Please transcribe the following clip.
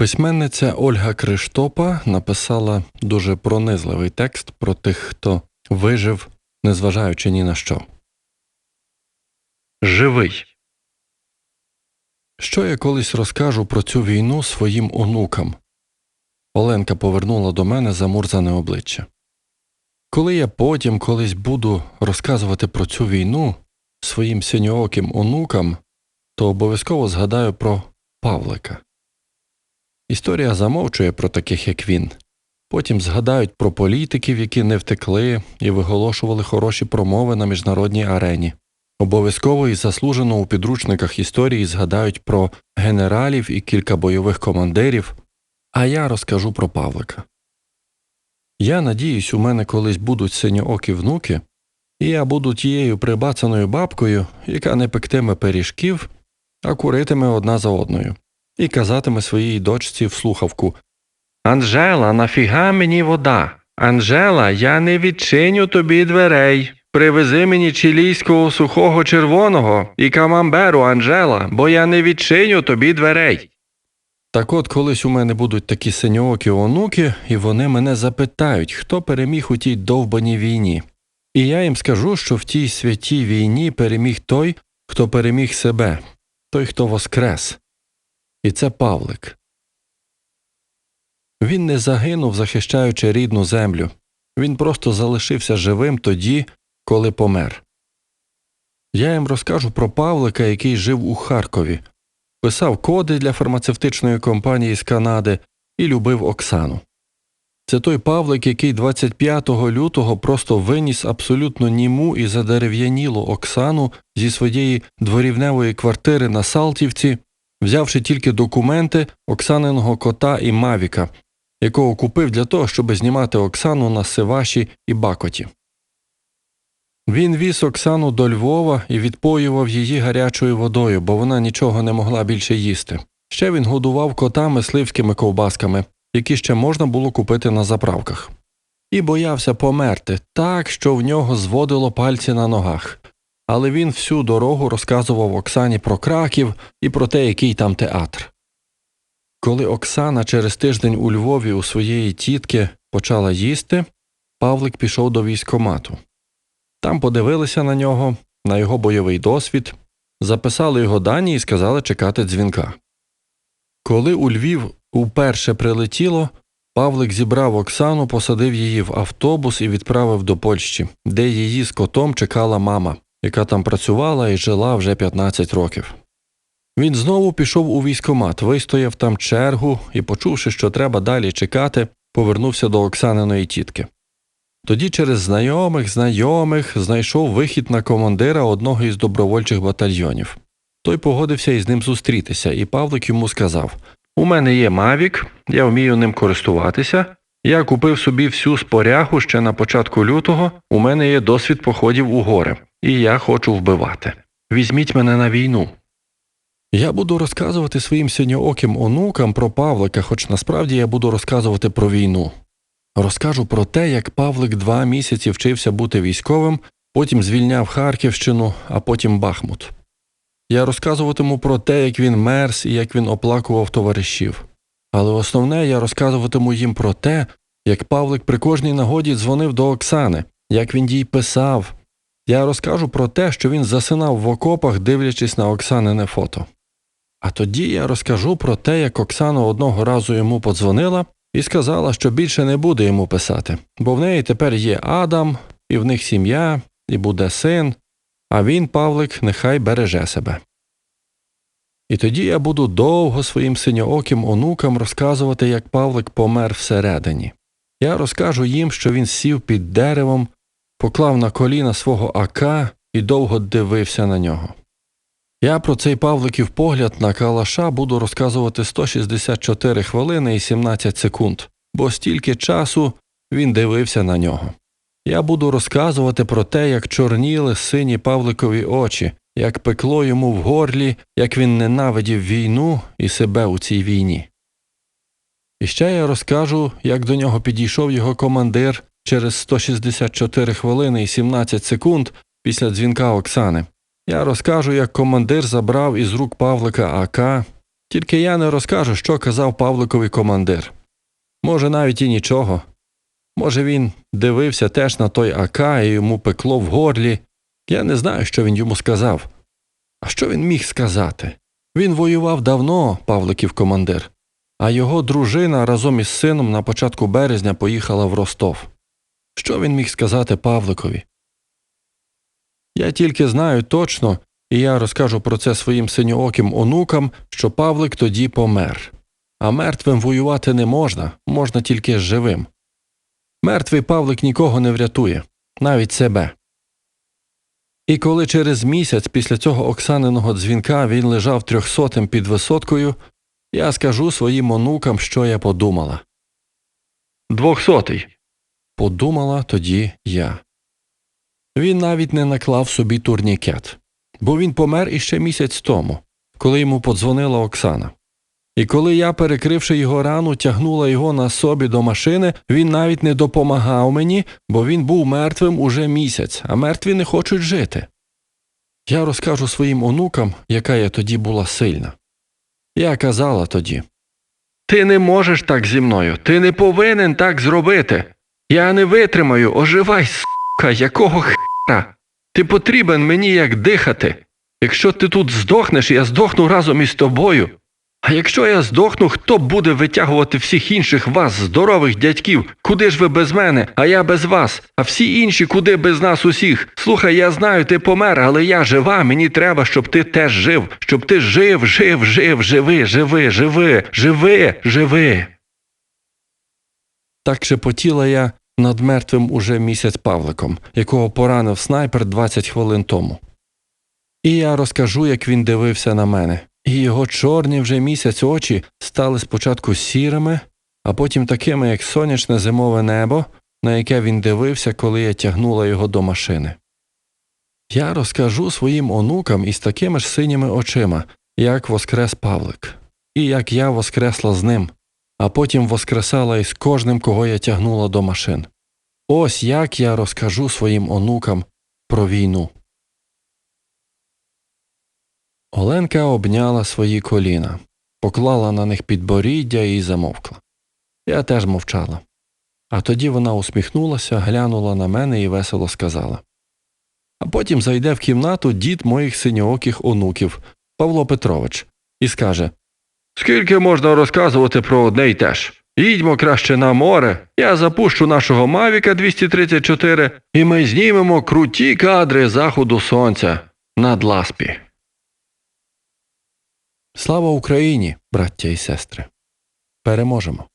Письменниця Ольга Криштопа написала дуже пронизливий текст про тих, хто вижив, незважаючи ні на що. Живий. Що я колись розкажу про цю війну своїм онукам? Оленка повернула до мене замурзане обличчя. Коли я потім колись буду розказувати про цю війну своїм синьооким онукам, то обов'язково згадаю про Павлика. Історія замовчує про таких, як він. Потім згадають про політиків, які не втекли і виголошували хороші промови на міжнародній арені. Обов'язково і заслужено у підручниках історії згадають про генералів і кілька бойових командирів, а я розкажу про Павлика. Я надіюсь, у мене колись будуть синьоокі внуки, і я буду тією прибацаною бабкою, яка не пектиме пиріжків, а куритиме одна за одною, і казатиме своїй дочці в слухавку Анжела, нафіга мені вода? Анжела, я не відчиню тобі дверей. Привези мені чилійського сухого червоного і камамберу, Анжела, бо я не відчиню тобі дверей. Так от колись у мене будуть такі синьоокі онуки, і вони мене запитають, хто переміг у тій довбаній війні. І я їм скажу, що в тій святій війні переміг той, хто переміг себе, той, хто воскрес. І це Павлик. Він не загинув, захищаючи рідну землю. Він просто залишився живим тоді, коли помер. Я їм розкажу про Павлика, який жив у Харкові, писав коди для фармацевтичної компанії з Канади і любив Оксану. Це той Павлик, який 25 лютого просто виніс абсолютно німу і задерев'янілу Оксану зі своєї дворівневої квартири на Салтівці, взявши тільки документи Оксаниного кота і Мавіка, якого купив для того, щоб знімати Оксану на Сиваші і Бакоті. Він віз Оксану до Львова і відпоював її гарячою водою, бо вона нічого не могла більше їсти. Ще він годував кота мисливськими ковбасками, які ще можна було купити на заправках. І боявся померти так, що в нього зводило пальці на ногах. Але він всю дорогу розказував Оксані про краків і про те, який там театр. Коли Оксана через тиждень у Львові у своєї тітки почала їсти, Павлик пішов до військомату. Там подивилися на нього, на його бойовий досвід, записали його дані і сказали чекати дзвінка. Коли у Львів уперше прилетіло, Павлик зібрав Оксану, посадив її в автобус і відправив до Польщі, де її з котом чекала мама, яка там працювала і жила вже 15 років. Він знову пішов у військомат, вистояв там чергу і, почувши, що треба далі чекати, повернувся до Оксаниної тітки. Тоді через знайомих, знайомих знайшов вихід на командира одного із добровольчих батальйонів. Той погодився із ним зустрітися, і Павлик йому сказав У мене є Мавік, я вмію ним користуватися. Я купив собі всю спорягу ще на початку лютого, у мене є досвід походів у гори, і я хочу вбивати. Візьміть мене на війну. Я буду розказувати своїм синьооким онукам про Павлика, хоч насправді я буду розказувати про війну. Розкажу про те, як Павлик два місяці вчився бути військовим, потім звільняв Харківщину, а потім Бахмут. Я розказуватиму про те, як він мерз і як він оплакував товаришів. Але основне я розказуватиму їм про те, як Павлик при кожній нагоді дзвонив до Оксани, як він їй писав. Я розкажу про те, що він засинав в окопах, дивлячись на Оксанине фото. А тоді я розкажу про те, як Оксана одного разу йому подзвонила і сказала, що більше не буде йому писати, бо в неї тепер є Адам, і в них сім'я, і буде син, а він, Павлик, нехай береже себе. І тоді я буду довго своїм синьооким онукам розказувати, як Павлик помер всередині. Я розкажу їм, що він сів під деревом, поклав на коліна свого ака і довго дивився на нього. Я про цей Павликів погляд на Калаша буду розказувати 164 хвилини і 17 секунд, бо стільки часу він дивився на нього. Я буду розказувати про те, як чорніли сині Павликові очі, як пекло йому в горлі, як він ненавидів війну і себе у цій війні. І ще я розкажу, як до нього підійшов його командир через 164 хвилини і 17 секунд після дзвінка Оксани. Я розкажу, як командир забрав із рук Павлика АК, Тільки я не розкажу, що казав Павликові командир. Може, навіть і нічого. Може, він дивився теж на той АК і йому пекло в горлі. Я не знаю, що він йому сказав. А що він міг сказати? Він воював давно, Павликів командир, а його дружина разом із сином на початку березня поїхала в Ростов. Що він міг сказати Павликові? Я тільки знаю точно, і я розкажу про це своїм синьооким онукам, що Павлик тоді помер. А мертвим воювати не можна, можна тільки з живим. Мертвий Павлик нікого не врятує, навіть себе. І коли через місяць після цього Оксаниного дзвінка він лежав трьохсотим під висоткою, я скажу своїм онукам, що я подумала. Двохсотий. Подумала тоді я. Він навіть не наклав собі турнікет, бо він помер іще місяць тому, коли йому подзвонила Оксана. І коли я, перекривши його рану, тягнула його на собі до машини, він навіть не допомагав мені, бо він був мертвим уже місяць, а мертві не хочуть жити. Я розкажу своїм онукам, яка я тоді була сильна. Я казала тоді Ти не можеш так зі мною, ти не повинен так зробити. Я не витримаю, оживай, сука, якого хера. Ти потрібен мені як дихати. Якщо ти тут здохнеш, я здохну разом із тобою. А якщо я здохну, хто буде витягувати всіх інших вас, здорових дядьків? Куди ж ви без мене, а я без вас, а всі інші куди без нас усіх? Слухай, я знаю, ти помер, але я жива, мені треба, щоб ти теж жив, щоб ти жив, жив, жив, живи, живи, живи, живи, живи. Так шепотіла я над мертвим уже місяць Павликом, якого поранив снайпер 20 хвилин тому. І я розкажу, як він дивився на мене. І його чорні вже місяць очі стали спочатку сірими, а потім такими, як сонячне зимове небо, на яке він дивився, коли я тягнула його до машини. Я розкажу своїм онукам із такими ж синіми очима, як воскрес Павлик, і як я воскресла з ним, а потім воскресала із кожним, кого я тягнула до машин. Ось як я розкажу своїм онукам про війну. Оленка обняла свої коліна, поклала на них підборіддя і замовкла. Я теж мовчала. А тоді вона усміхнулася, глянула на мене і весело сказала. А потім зайде в кімнату дід моїх синьооких онуків Павло Петрович і скаже Скільки можна розказувати про одне й те ж? Їдьмо краще на море, я запущу нашого Мавіка 234, і ми знімемо круті кадри заходу сонця над Ласпі. Слава Україні, браття і сестри! Переможемо!